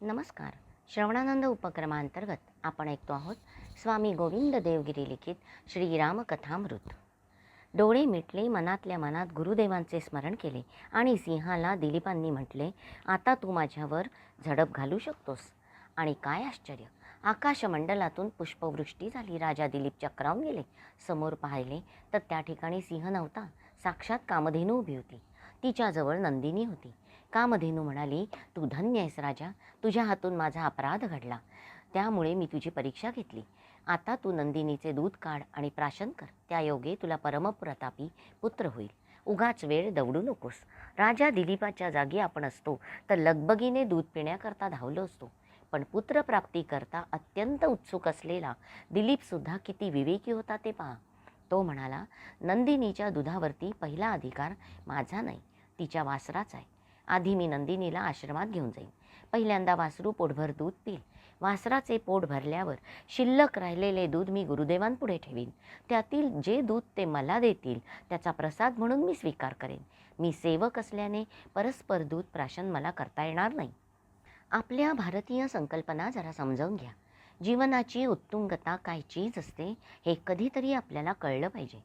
नमस्कार. श्रवणानंद उपक्रमांतर्गत आपण ऐकतो आहोत स्वामी गोविंद देवगिरी लिखित श्रीरामकथामृत. डोळे मिटले मनातल्या मनात गुरुदेवांचे स्मरण केले आणि सिंहाला दिलीपांनी म्हटले आता तू माझ्यावर झडप घालू शकतोस. आणि काय आश्चर्य आकाशमंडलातून पुष्पवृष्टी झाली. राजा दिलीप चक्रावून गेले. समोर पाहिले तर त्या ठिकाणी सिंह नव्हता साक्षात कामधेनू उभी होती. तिच्याजवळ नंदिनी होती. कामधेनू म्हणाली तू धन्य आहेस राजा तुझ्या हातून माझा अपराध घडला. त्यामुळे मी तुझी परीक्षा घेतली. आता तू नंदिनीचे दूध काढ आणि प्राशन कर. त्या योगे तुला परमप्रतापी पुत्र होईल. उगाच वेळ दवडू नकोस. राजा दिलीपाच्या जागी आपण असतो तर लगबगीने दूध पिण्याकरता धावलो असतो. पण पुत्रप्राप्तीकरता अत्यंत उत्सुक असलेला दिलीपसुद्धा किती विवेकी होता ते पहा. तो म्हणाला नंदिनीच्या दुधावरती पहिला अधिकार माझा नाही तिच्या वासराचा आहे. आधी मी नंदिनीला आश्रमात घेऊन जाईन. पहिल्यांदा वासरू पोटभर दूध पिईल. वासराचे पोट भरल्यावर शिल्लक राहिलेले दूध मी गुरुदेवांपुढे ठेवीन. त्यातील जे दूध ते मला देतील त्याचा प्रसाद म्हणून मी स्वीकार करेन. मी सेवक असल्याने परस्पर दूध प्राशन मला करता येणार नाही. आपल्या भारतीय संकल्पना जरा समजावून घ्या. जीवनाची उत्तुंगता काय चीज असते हे कधीतरी आपल्याला कळलं पाहिजे.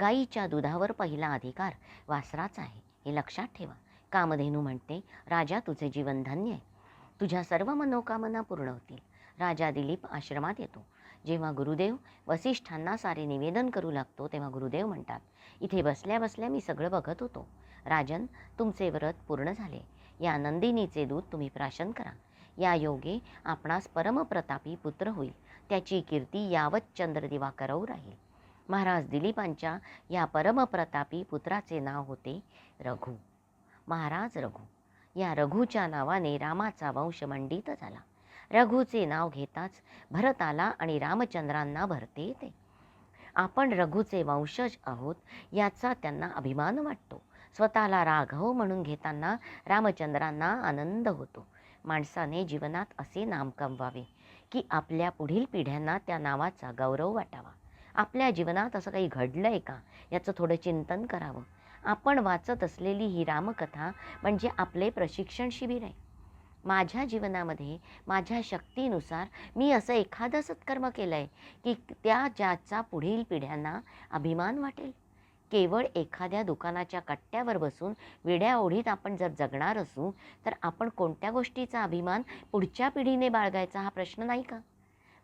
गाईच्या दुधावर पहिला अधिकार वासराचा आहे हे लक्षात ठेवा. कामधेनू म्हणते राजा तुझे जीवन धन्य आहे. तुझ्या सर्व मनोकामना पूर्ण होतील. राजा दिलीप आश्रमात येतो. जेव्हा गुरुदेव वसिष्ठांना सारे निवेदन करू लागतो तेव्हा गुरुदेव म्हणतात इथे बसल्या बसल्या मी सगळं बघत होतो. राजन तुमचे व्रत पूर्ण झाले. या नंदिनीचे दूध तुम्ही प्राशन करा. या योगे आपणास परमप्रतापी पुत्र होईल. त्याची कीर्ती यावत चंद्रदिवाकरव राहील. महाराज दिलीपांच्या या परमप्रतापी पुत्राचे नाव होते रघु. महाराज रघु. या रघुच्या नावाने रामाचा वंश मंडित झाला. रघुचे नाव घेताच भरताला आणि रामचंद्रांना भरते येते. आपण रघुचे वंशज आहोत याचा त्यांना अभिमान वाटतो. स्वतःला राघव म्हणून घेताना रामचंद्रांना आनंद होतो. माणसाने जीवनात असे नाम कमवावे की आपल्या पुढील पिढ्यांना त्या नावाचा गौरव वाटावा. आपल्या जीवनात असं काही घडलं आहे का? याचं थोडं चिंतन करावं. आपण वाचत असलेली ही रामकथा म्हणजे आपले प्रशिक्षण शिबिर आहे. माझ्या जीवनामध्ये माझ्या शक्तीनुसार मी असं एखादं सत्कर्म केलं आहे की त्या ज्याचा पुढील पिढ्यांना अभिमान वाटेल. केवळ एखाद्या दुकानाच्या कट्ट्यावर बसून विड्या ओढीत आपण जर जगणार असू तर आपण कोणत्या गोष्टीचा अभिमान पुढच्या पिढीने बाळगायचा हा प्रश्न नाही का?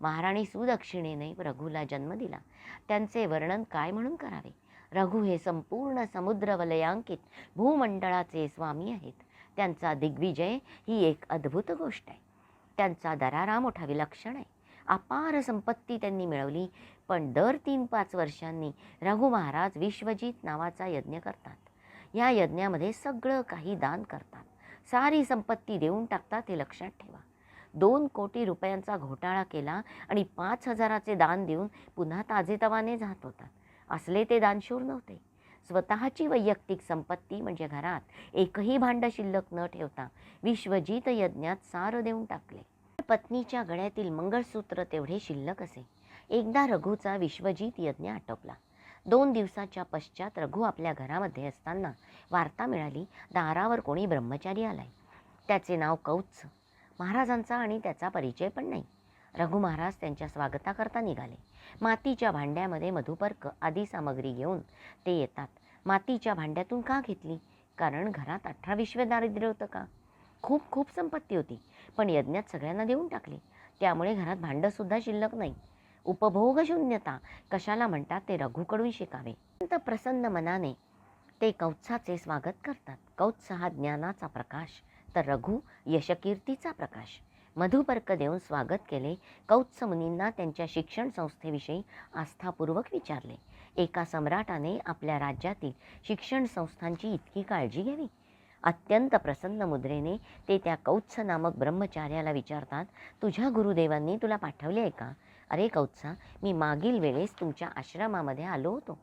महाराणी सुदक्षिणेने रघुला जन्म दिला. त्यांचे वर्णन काय म्हणून करावे? रघु हे संपूर्ण समुद्र वलयांकित भूमंडळाचे स्वामी आहेत. त्यांचा दिग्विजय ही एक अद्भुत गोष्ट आहे. त्यांचा दरारा मोठा विलक्षण आहे. अपार संपत्ती त्यांनी मिळवली पण दर तीन पाच वर्षांनी रघु महाराज विश्वजित नावाचा यज्ञ करतात. या यज्ञामध्ये सगळं काही दान करतात. सारी संपत्ती देऊन टाकतात हे लक्षात ठेवा. दोन कोटी रुपयांचा घोटाळा केला आणि पाच हजाराचे दान देऊन पुन्हा ताजेतवाने जात होतात. असले ते दानशूर नव्हते. स्वतःची वैयक्तिक संपत्ती म्हणजे घरात एकही भांड शिल्लक न ठेवता विश्वजीत यज्ञात सार देऊन टाकले. पत्नीच्या गळ्यातील मंगळसूत्र तेवढे शिल्लक असे. एकदा रघुचा विश्वजीत यज्ञ आटोपला. दोन दिवसाच्या पश्चात रघु आपल्या घरामध्ये असताना वार्ता मिळाली दारावर कोणी ब्रह्मचारी आलाय. त्याचे नाव कौत्स. महाराजांचा आणि त्याचा परिचय पण नाही. रघु महाराज त्यांच्या स्वागताकरता निघाले. मातीच्या भांड्यामध्ये मधुपर्क आदी सामग्री घेऊन ते येतात. मातीच्या भांड्यातून का घेतली? कारण घरात अठरा विश्व दारिद्र्य होतं का? खूप खूप संपत्ती होती पण यज्ञात सगळ्यांना देऊन टाकली. त्यामुळे घरात भांडंसुद्धा शिल्लक नाही. उपभोगशून्यता कशाला म्हणतात ते रघुकडून शिकावे. अत्यंत प्रसन्न मनाने ते कौत्साचे स्वागत करतात. कौत्स हा ज्ञानाचा प्रकाश तर रघु यशकीर्तीचा प्रकाश. मधुपर्क देऊन स्वागत केले. कौत्स मुनींना त्यांच्या शिक्षण संस्थेविषयी आस्थापूर्वक विचारले. एका सम्राटाने आपल्या राज्यातील शिक्षण संस्थांची इतकी काळजी घ्यावी? अत्यंत प्रसन्न मुद्रेने ते त्या कौत्स नामक ब्रह्मचार्याला विचारतात तुझ्या गुरुदेवांनी तुला पाठवले आहे का? अरे कौत्सा मी मागील वेळेस तुमच्या आश्रमामध्ये आलो होतो.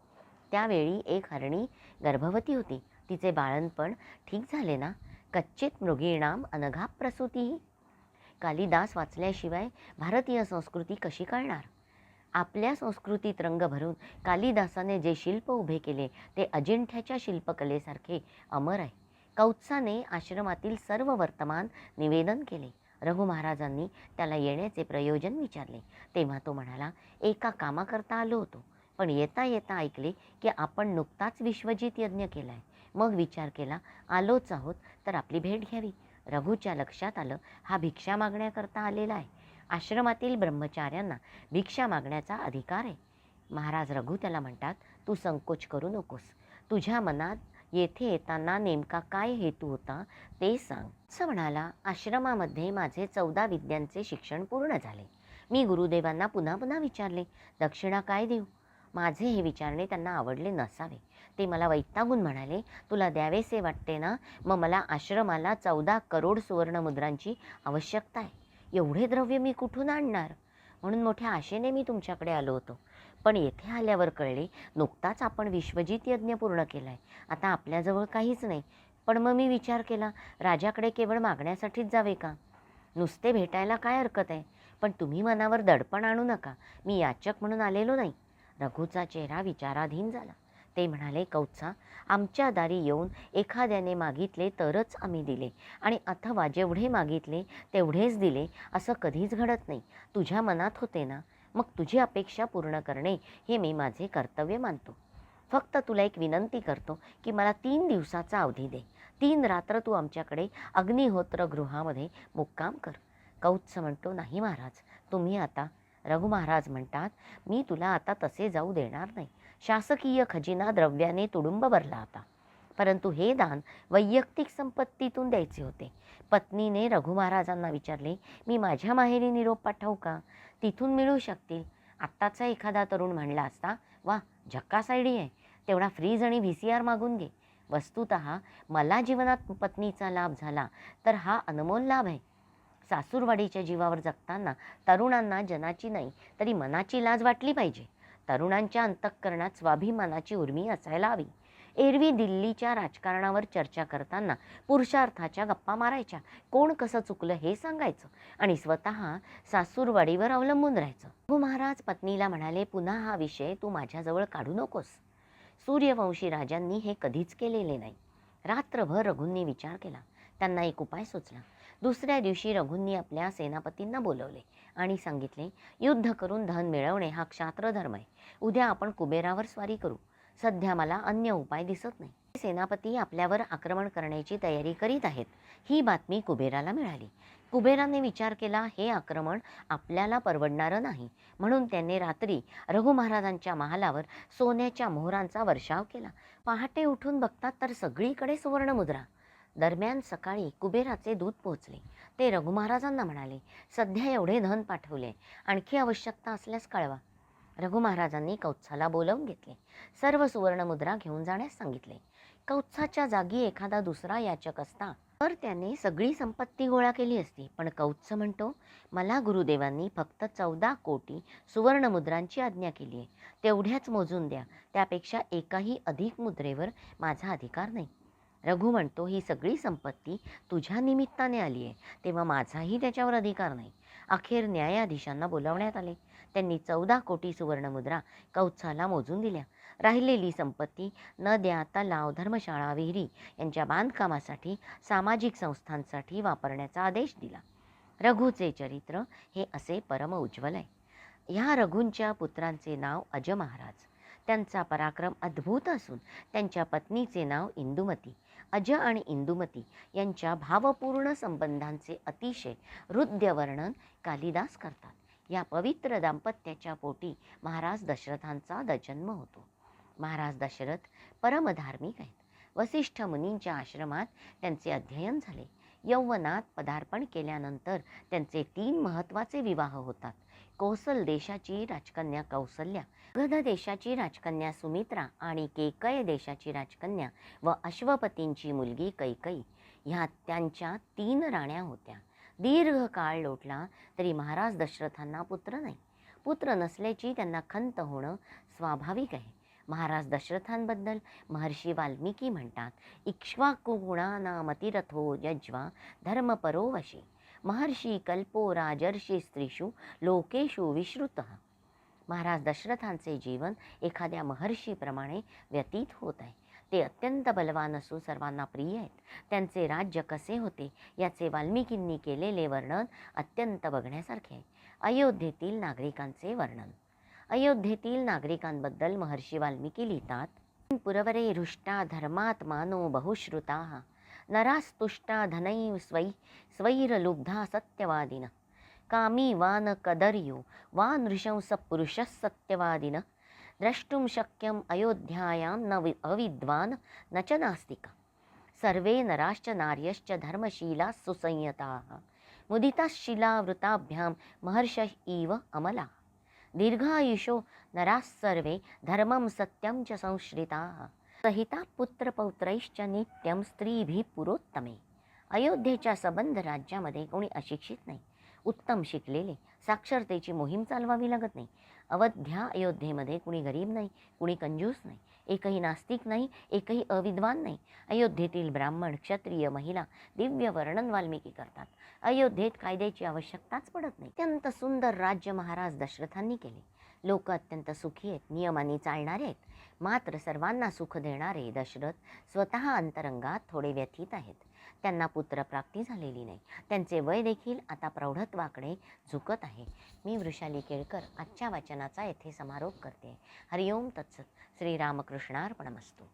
त्यावेळी एक हरणी गर्भवती होती. तिचे बाळणपण ठीक झाले ना? कच्चित मृगीणाम अनघा प्रसूतीही कालिदास वाचल्याशिवाय भारतीय संस्कृती कशी कळणार आपल्या संस्कृतीत रंग भरून कालिदासाने जे शिल्प उभे केले ते अजिंठ्याच्या शिल्पकलेसारखे अमर आहे. कौत्साने आश्रमातील सर्व वर्तमान निवेदन केले. रघु महाराजांनी त्याला येण्याचे प्रयोजन विचारले. तेव्हा तो म्हणाला एका कामाकरता आलो होतो पण येता येता ऐकले की आपण नुकताच विश्वजित यज्ञ केला आहे मग विचार केला आलोच आहोत तर आपली भेट घ्यावी. रघूच्या लक्षात आलं हा भिक्षा मागण्याकरता आलेला आहे. आश्रमातील ब्रह्मचार्यांना भिक्षा मागण्याचा अधिकार आहे. महाराज रघु त्याला म्हणतात तू संकोच करू नकोस. तुझ्या मनात येथे येताना नेमका काय हेतू होता ते सांग. असं म्हणाला. आश्रमामध्ये माझे चौदा विद्यांचे शिक्षण पूर्ण झाले. मी गुरुदेवांना पुन्हा पुन्हा विचारले दक्षिणा काय देऊ? माझे हे विचारणे त्यांना आवडले नसावे. ते मला वैतागून म्हणाले तुला द्यावेसे वाटते ना? मग मला आश्रमाला चौदा करोड सुवर्णमुद्रांची आवश्यकता आहे. एवढे द्रव्य मी कुठून आणणार? म्हणून मोठ्या आशेने मी तुमच्याकडे आलो होतो. पण येथे आल्यावर कळले नुकताच आपण विश्वजित यज्ञ पूर्ण केला आहे आता आपल्याजवळ काहीच नाही. पण मग मी विचार केला राजाकडे केवळ मागण्यासाठीच जावे का? नुसते भेटायला काय हरकत आहे? पण तुम्ही मनावर दडपण आणू नका. मी याचक म्हणून आलेलो नाही. रघुचा चेहरा विचाराधीन झाला. ते म्हणाले कौत्सा आमच्या दारी येऊन एखाद्याने मागितले तरच आम्ही दिले. आणि अथवा जेवढे मागितले तेवढेच दिले असं कधीच घडत नाही. तुझ्या मनात होते ना. मग तुझी अपेक्षा पूर्ण करणे हे मी माझे कर्तव्य मानतो. फक्त तुला एक विनंती करतो की मला तीन दिवसाचा अवधी दे. तीन रात्र तू आमच्याकडे अग्निहोत्र गृहामध्ये मुक्काम कर. कौत्स म्हणतो नाही महाराज तुम्ही आता रघु महाराज म्हणतात मी तुला आता तसे जाऊ देणार नाही. शासकीय खजिना द्रव्याने तुडुंब भरला होता. परंतु हे दान वैयक्तिक संपत्तीतून द्यायचे होते. पत्नीने रघु महाराजांना विचारले मी माझ्या माहेरी निरोप पाठवू का? तिथून मिळू शकतील. आत्ताचा एखादा तरुण म्हणला असता वा झक्कास आयडी आहे. तेवढा फ्रीज आणि व्ही सी आर मागून घे. वस्तुत मला जीवनात पत्नीचा लाभ झाला तर हा अनमोल लाभ आहे. सासूरवाडीच्या जीवावर जगताना तरुणांना जनाची नाही तरी मनाची लाज वाटली पाहिजे. तरुणांच्या अंतःकरणात स्वाभिमानाची उर्मी असायला हवी. एरवी दिल्लीच्या राजकारणावर चर्चा करताना पुरुषार्थाच्या गप्पा मारायच्या. कोण कसं चुकलं हे सांगायचं आणि स्वतः सासूरवाडीवर अवलंबून राहायचं. प्रभू महाराज पत्नीला म्हणाले पुन्हा हा विषय तू माझ्याजवळ काढू नकोस. सूर्यवंशी राजांनी हे कधीच केलेले नाही. रात्रभर रघूंनी विचार केला. त्यांना एक उपाय सुचला. दुसऱ्या दिवशी रघूंनी आपल्या सेनापतींना बोलवले आणि सांगितले युद्ध करून धन मिळवणे हा क्षात्रधर्म आहे. उद्या आपण कुबेरावर स्वारी करू. सध्या मला अन्य उपाय दिसत नाही. सेनापती आपल्यावर आक्रमण करण्याची तयारी करीत आहेत ही बातमी कुबेराला मिळाली. कुबेराने विचार केला हे आक्रमण आपल्याला परवडणारं नाही. म्हणून त्याने रात्री रघु महाराजांच्या महालावर सोन्याच्या मोहरांचा वर्षाव केला. पहाटे उठून बघतात तर सगळीकडे सुवर्णमुद्रा. दरम्यान सकाळी कुबेराचे दूत पोहोचले. ते रघु महाराजांना म्हणाले सध्या एवढे धन पाठवले. आणखी आवश्यकता असल्यास कळवा. रघु महाराजांनी कौत्साला बोलावून घेतले. सर्व सुवर्णमुद्रा घेऊन जाण्यास सांगितले. कौत्साच्या जागी एखादा दुसरा याचक असता तर त्याने सगळी संपत्ती गोळा केली असती. पण कौत्स म्हणतो मला गुरुदेवांनी फक्त चौदा कोटी सुवर्णमुद्रांची आज्ञा केली आहे तेवढ्याच मोजून द्या. त्यापेक्षा एकाही अधिक मुद्रेवर माझा अधिकार नाही. रघु म्हणतो ही सगळी संपत्ती तुझ्या निमित्ताने आली आहे. तेव्हा माझाही त्याच्यावर अधिकार नाही. अखेर न्यायाधीशांना बोलावण्यात आले. त्यांनी चौदा कोटी सुवर्णमुद्रा कौत्साला मोजून दिल्या. राहिलेली संपत्ती न द्याता तलाव धर्मशाळा विहिरी यांच्या बांधकामासाठी सामाजिक संस्थांसाठी वापरण्याचा आदेश दिला. रघुचे चरित्र हे असे परम उज्ज्वल आहे. ह्या रघूंच्या पुत्रांचे नाव अज महाराज. त्यांचा पराक्रम अद्भुत असून त्यांच्या पत्नीचे नाव इंदुमती. अजय आणि इंदुमती यांच्या भावपूर्ण संबंधांचे अतिशय हृद्य वर्णन कालिदास करतात. या पवित्र दाम्पत्याच्या पोटी महाराज दशरथांचा द जन्म होतो. महाराज दशरथ परमधार्मिक आहेत. वसिष्ठ मुनींच्या आश्रमात त्यांचे अध्ययन झाले. यौवनात पदार्पण केल्यानंतर त्यांचे तीन महत्त्वाचे विवाह होतात. कौसल देशाची राजकन्या कौसल्या गध देशाची राजकन्या सुमित्रा आणि केकय देशाची राजकन्या व अश्वपतींची मुलगी कैकई ह्या त्यांच्या तीन राण्या होत्या. दीर्घ काळ लोटला तरी महाराज दशरथांना पुत्र नाही. पुत्र नसल्याची त्यांना खंत होणं स्वाभाविक आहे. महाराज दशरथांबद्दल महर्षी वाल्मिकी म्हणतात इक्ष्वाकुगुणानामतिरथो यज्वा धर्मपरो वशी. महर्षी कल्पो राजर्षी स्त्रीषु लोकेषु विश्रुत। महाराज दशरथांचे जीवन एखाद्या महर्षीप्रमाणे व्यतीत होत आहे। ते अत्यंत बलवान असून सर्वांना प्रिय आहेत। त्यांचे राज्य कसे होते याचे वाल्मिकींनी केलेले वर्णन अत्यंत बघण्यासारखे आहे। अयोध्येतील नागरिकांचे वर्णन। अयोध्येतील नागरिकांबद्दल महर्षी वाल्मिकी लिहितात पुरवरे हृष्टा धर्मात्मानो बहुश्रुता। नरास्तुष्टा धनैव स्वै स्वैरलुब्धा सत्यवादिन कामी वा न कदर्यो वा नृशंस पुरुषः सत्यवादिन द्रष्टुं शक्यम् अयोध्यायां न वि अविद्वान् न च नास्तिका सर्वे नराश्च नार्यश्च धर्मशीलाः सुसंयताः मुदिताशिलावृताभ्यां महर्षः इव अमलाः दीर्घायुषो नराः सर्वे धर्मं सत्यं च संश्रिताः सहिता पुत्रपौत्रैश्च नित्यं स्त्रीभिः पुरोत्तमे. अयोध्येच्या सबंध राज्यामध्ये कोणी अशिक्षित नाही. उत्तम शिकलेले साक्षरतेची मोहीम चालवावी लागत नाही. अवध्या अयोध्येमध्ये कुणी गरीब नाही कुणी कंजूस नाही. एकही नास्तिक नाही एकही अविद्वान नाही. अयोध्येतील ब्राह्मण क्षत्रिय महिला दिव्य वर्णन वाल्मिकी करतात. अयोध्येत कायद्याची आवश्यकताच पडत नाही. अत्यंत सुंदर राज्य महाराज दशरथांनी केले. लोक अत्यंत सुखी आहेत नियमाने चालणारे आहेत. मात्र सर्वांना सुख देणारे दशरथ स्वतः अंतरंगात थोडे व्यथित आहेत. त्यांना पुत्रप्राप्ती झालेली नाही. त्यांचे वय देखील आता प्रौढत्वाकडे झुकत आहे. मी वृषाली केळकर आजच्या वाचनाचा येथे समारोप करते. हरिओम तत्सत. श्रीरामकृष्णार्पणमस्तू.